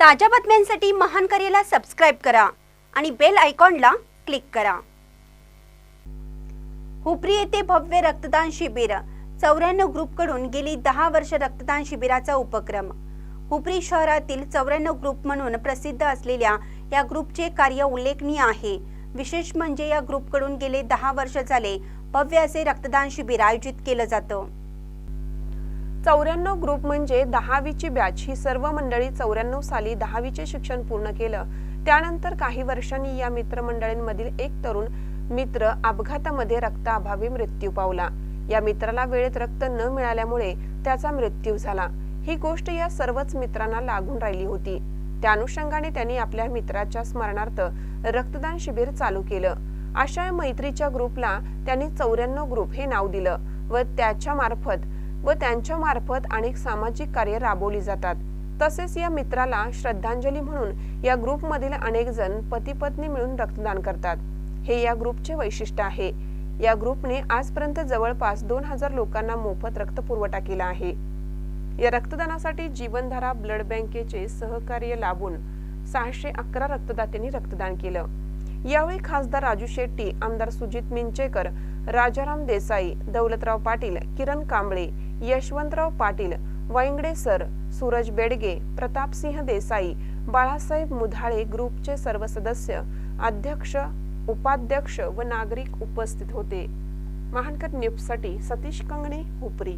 ताज्या बातम्यांसाठी महान करेला सबस्क्राईब करा आणि बेल आयकॉनला क्लिक करा. हुपरी येथे भव्य रक्तदान शिबिर. चौऱ्याण्णव ग्रुपकडून गेली दहा वर्ष रक्तदान शिबिराचा उपक्रम. हुपरी शहरातील चौऱ्याण्णव ग्रुप म्हणून प्रसिद्ध असलेल्या या ग्रुपचे कार्य उल्लेखनीय आहे. विशेष म्हणजे या ग्रुपकडून गेले दहा वर्ष झाले भव्य असे रक्तदान शिबिर आयोजित केलं जातं. चौऱ्याण्णव ग्रुप म्हणजे दहावीची बॅच ही सर्व मंडळी चौऱ्याण्णव साली दहावीचे शिक्षण पूर्ण केलं. त्यानंतर काही वर्षांनी या मित्रमंडळींमधील एक तरुण मित्र अपघातामध्ये रक्ताअभावी मृत्यू पावला. या मित्राला वेळेत रक्त न मिळाल्यामुळे त्याचा मृत्यू झाला. ही गोष्ट या सर्वच मित्रांना लागून राहिली होती. त्या अनुषंगाने त्यांनी आपल्या मित्राच्या स्मरणार्थ रक्तदान शिबिर चालू केलं. अशा मैत्रीच्या ग्रुपला त्यांनी चौऱ्याण्णव ग्रुप हे नाव दिलं व त्याच्या मार्फत व त्यांच्या मार्फत अनेक सामाजिक कार्य राबवली जातात. तसेच या मित्राला श्रद्धांजली म्हणून या ग्रुपमधील अनेक जण पती पत्नी मिळून रक्तदान करतात. हे या ग्रुपचे वैशिष्ट्य आहे. या ग्रुपने आजपर्यंत जवळपास दोन हजार लोकांना मोफत रक्त पुरवठा केला आहे. या रक्तदानासाठी जीवनधारा ब्लड बँकेचे सहकार्य लाभून सहाशे अकरा रक्तदात्यांनी रक्तदान केलं. यावेळी खासदार राजू शेट्टी आमदार सुजित मिंचेकर राजाराम देसाई दौलतराव पाटील किरण कांबळे यशवंतराव पाटील वैंगडे सर सूरज बेडगे प्रतापसिंह देसाई बाळासाहेब मुधाळे ग्रुपचे सर्व सदस्य अध्यक्ष उपाध्यक्ष व नागरिक उपस्थित होते. महानकर न्यूजसाठी सतीश कंगणे उपरी